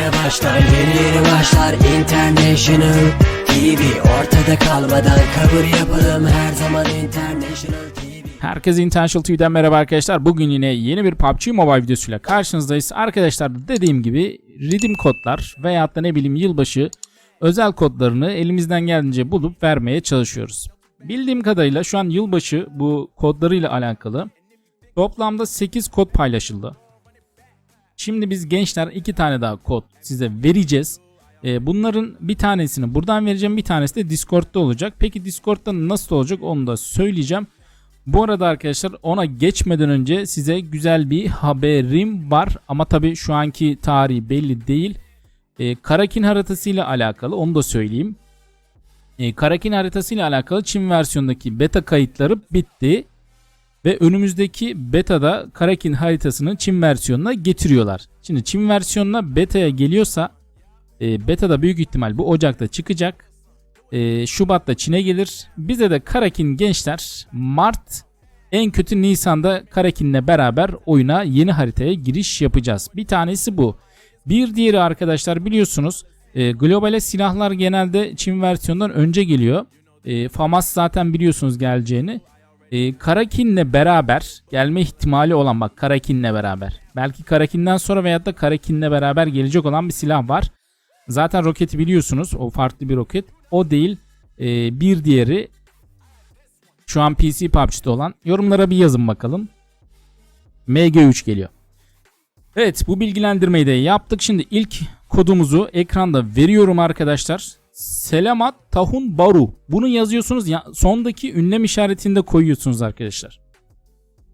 yeni başlar Yeni yeni başlar International TV Ortada kalmadan kabul yapalım Her zaman International TV Herkese Intentional TV'den merhaba arkadaşlar. Bugün yine yeni bir PUBG Mobile videosuyla karşınızdayız. Arkadaşlar dediğim gibi redeem kodlar veyahut da ne bileyim yılbaşı özel kodlarını elimizden geldiğince bulup vermeye çalışıyoruz. Bildiğim kadarıyla şu an yılbaşı bu kodlarıyla alakalı toplamda 8 kod paylaşıldı. Şimdi biz gençler iki tane daha kod size vereceğiz. Ee, bunların bir tanesini buradan vereceğim bir tanesi de Discord'da olacak. Peki Discord'da nasıl olacak onu da söyleyeceğim. Bu arada arkadaşlar ona geçmeden önce size güzel bir haberim var. Ama tabi şu anki tarihi belli değil. Ee, Karakin haritasıyla alakalı onu da söyleyeyim. Ee, Karakin haritasıyla alakalı Çin versiyondaki beta kayıtları bitti. Ve önümüzdeki betada Karakin haritasını Çin versiyonuna getiriyorlar. Şimdi Çin versiyonuna beta'ya geliyorsa e, betada büyük ihtimal bu Ocak'ta çıkacak. E, Şubat'ta Çin'e gelir. Bize de Karakin gençler Mart en kötü Nisan'da Karakin'le beraber oyuna yeni haritaya giriş yapacağız. Bir tanesi bu. Bir diğeri arkadaşlar biliyorsunuz e, globale silahlar genelde Çin versiyonundan önce geliyor. E, FAMAS zaten biliyorsunuz geleceğini. E, Karakin'le beraber gelme ihtimali olan bak Karakin'le beraber. Belki Karakin'den sonra veyahut da Karakin'le beraber gelecek olan bir silah var. Zaten roketi biliyorsunuz. O farklı bir roket. O değil. e, bir diğeri şu an PC PUBG'de olan. Yorumlara bir yazın bakalım. MG3 geliyor. Evet bu bilgilendirmeyi de yaptık. Şimdi ilk kodumuzu ekranda veriyorum arkadaşlar. Selamat Tahun Baru. Bunu yazıyorsunuz. Ya, sondaki ünlem işaretinde koyuyorsunuz arkadaşlar.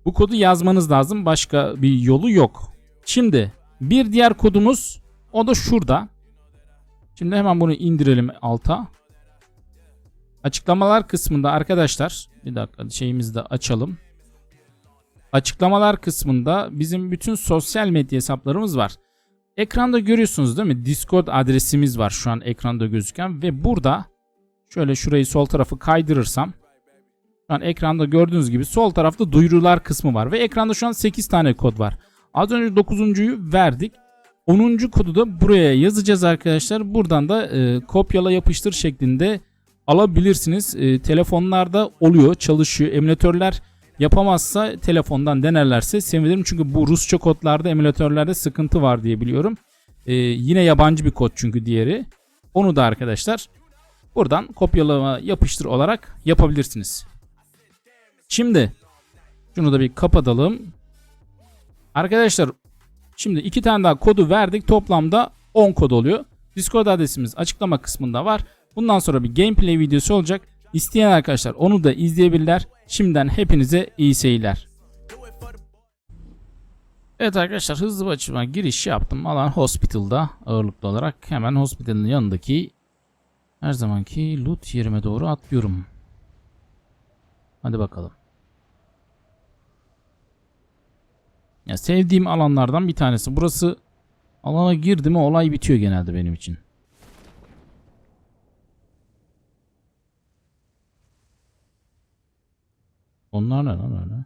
Bu kodu yazmanız lazım. Başka bir yolu yok. Şimdi bir diğer kodumuz o da şurada. Şimdi hemen bunu indirelim alta. Açıklamalar kısmında arkadaşlar bir dakika şeyimizi de açalım. Açıklamalar kısmında bizim bütün sosyal medya hesaplarımız var. Ekranda görüyorsunuz değil mi? Discord adresimiz var şu an ekranda gözüken ve burada şöyle şurayı sol tarafı kaydırırsam şu an ekranda gördüğünüz gibi sol tarafta duyurular kısmı var ve ekranda şu an 8 tane kod var. Az önce 9.'yu verdik. 10. kodu da buraya yazacağız arkadaşlar. Buradan da e, kopyala yapıştır şeklinde alabilirsiniz. E, telefonlarda oluyor, çalışıyor. Emülatörler yapamazsa telefondan denerlerse sevinirim. Çünkü bu Rusça kodlarda emülatörlerde sıkıntı var diye biliyorum. E, yine yabancı bir kod çünkü diğeri. Onu da arkadaşlar buradan kopyalama yapıştır olarak yapabilirsiniz. Şimdi şunu da bir kapatalım. Arkadaşlar Şimdi iki tane daha kodu verdik. Toplamda 10 kod oluyor. Discord adresimiz açıklama kısmında var. Bundan sonra bir gameplay videosu olacak. İsteyen arkadaşlar onu da izleyebilirler. Şimdiden hepinize iyi seyirler. Evet arkadaşlar hızlı bir açıma giriş yaptım. Alan Hospital'da ağırlıklı olarak hemen Hospital'ın yanındaki her zamanki loot yerime doğru atlıyorum. Hadi bakalım. Ya sevdiğim alanlardan bir tanesi. Burası alana girdi mi olay bitiyor genelde benim için. Onlar ne lan öyle?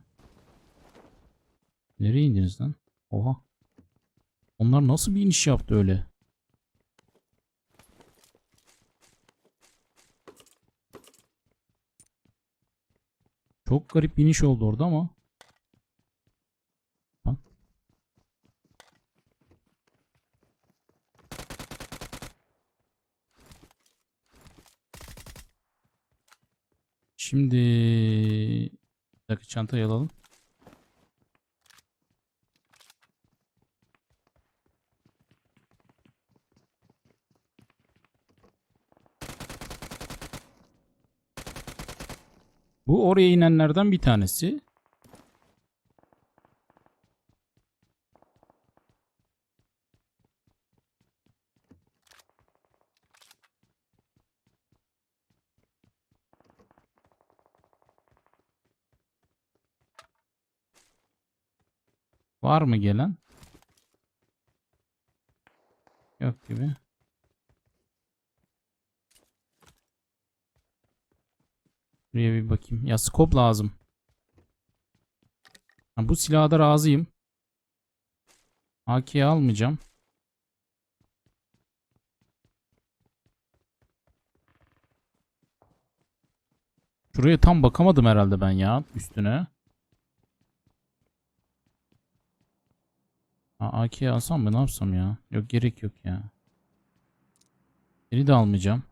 Nereye indiniz lan? Oha. Onlar nasıl bir iniş yaptı öyle? Çok garip iniş oldu orada ama. Şimdi bir dakika çantayı alalım. Bu oraya inenlerden bir tanesi. Var mı gelen? Yok gibi. Buraya bir bakayım. Ya skop lazım. Ha, bu silahda razıyım. AK'yi almayacağım. Şuraya tam bakamadım herhalde ben ya üstüne. Aa, AK alsam mı ne yapsam ya? Yok gerek yok ya. Beni de almayacağım.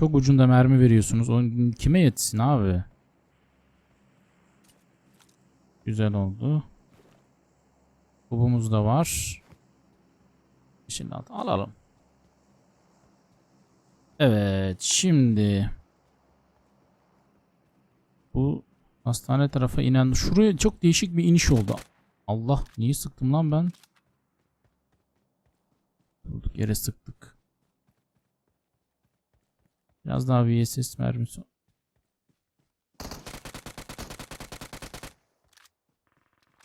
Çok ucunda mermi veriyorsunuz. O kime yetsin abi? Güzel oldu. Kubumuz da var. Şimdi al- alalım. Evet şimdi bu hastane tarafa inen şuraya çok değişik bir iniş oldu. Allah niye sıktım lan ben? Durduk yere sıktık. Biraz daha VSS mermisi.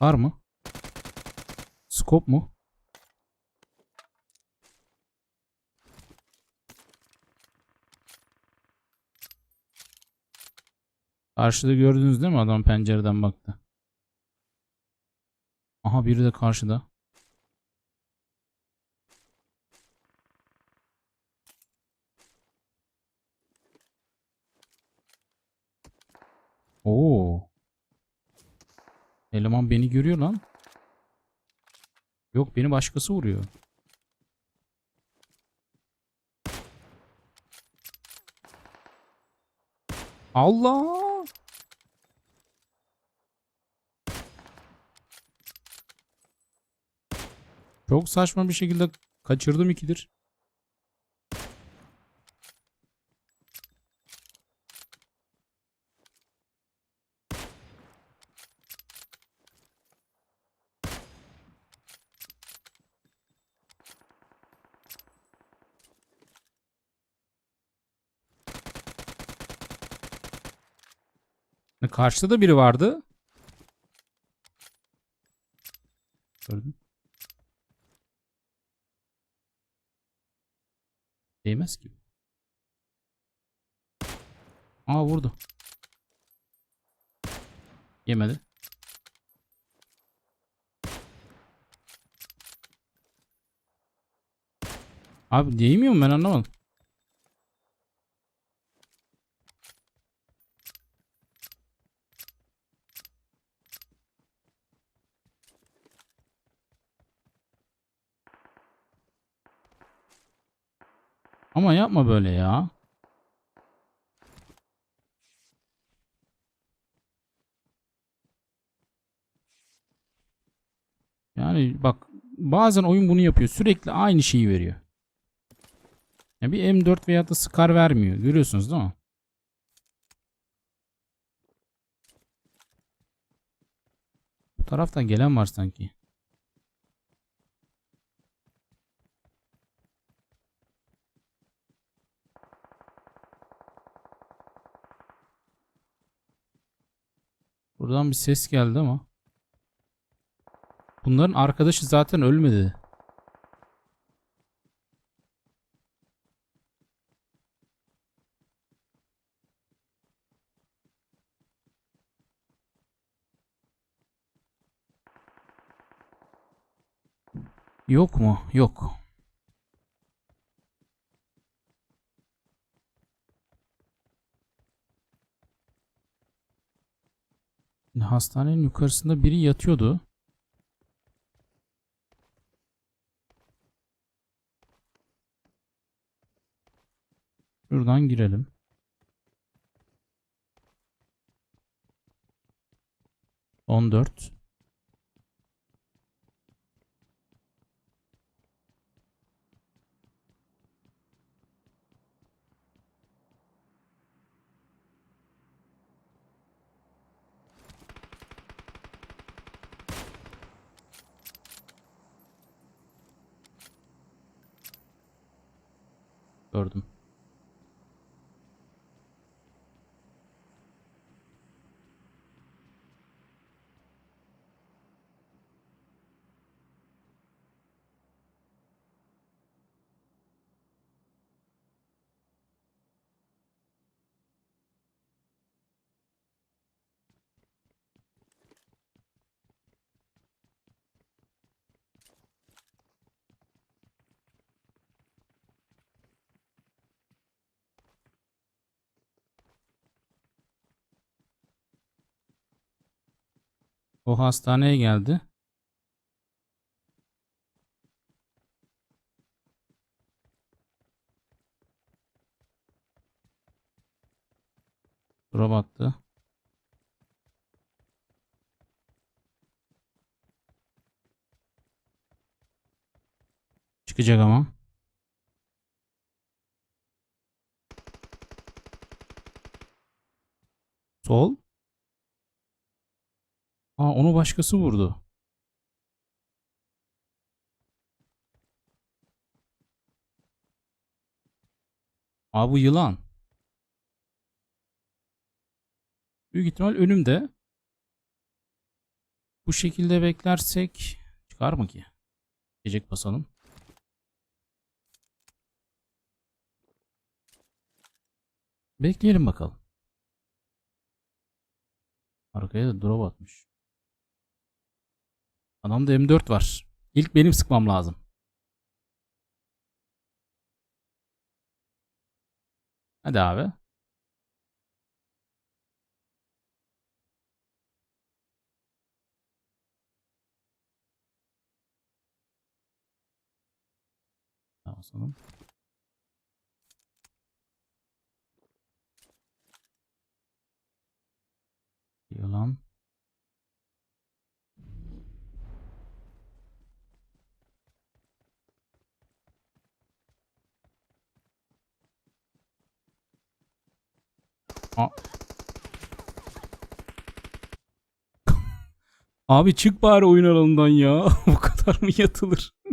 Var mı? Scope mu? Karşıda gördünüz değil mi adam pencereden baktı. Aha biri de karşıda. Oo. Eleman beni görüyor lan. Yok beni başkası vuruyor. Allah! Çok saçma bir şekilde kaçırdım ikidir. Karşıda da biri vardı. Değmez ki. Aa vurdu. Yemedi. Abi değmiyor mu ben anlamadım. Ama yapma böyle ya. Yani bak bazen oyun bunu yapıyor. Sürekli aynı şeyi veriyor. Ya bir M4 veya da Scar vermiyor. Görüyorsunuz değil mi? Bu taraftan gelen var sanki. Buradan bir ses geldi ama. Bunların arkadaşı zaten ölmedi. Yok mu? Yok. Hastanenin yukarısında biri yatıyordu. Şuradan girelim. On dört. Gördüm. O hastaneye geldi. Drop attı. Çıkacak ama. Sol. Onu başkası vurdu. Aa bu yılan. Büyük ihtimal önümde. Bu şekilde beklersek çıkar mı ki? Gecek basalım. Bekleyelim bakalım. Arkaya da drop atmış. Adamda M4 var. İlk benim sıkmam lazım. Hadi abi. Tamam. Yılan. Abi çık bari oyun alanından ya. Bu kadar mı yatılır?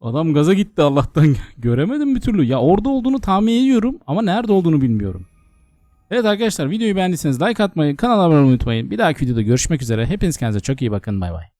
Adam gaza gitti Allah'tan. Göremedim bir türlü. Ya orada olduğunu tahmin ediyorum ama nerede olduğunu bilmiyorum. Evet arkadaşlar videoyu beğendiyseniz like atmayı, kanala abone olmayı unutmayın. Bir dahaki videoda görüşmek üzere. Hepiniz kendinize çok iyi bakın. Bay bay.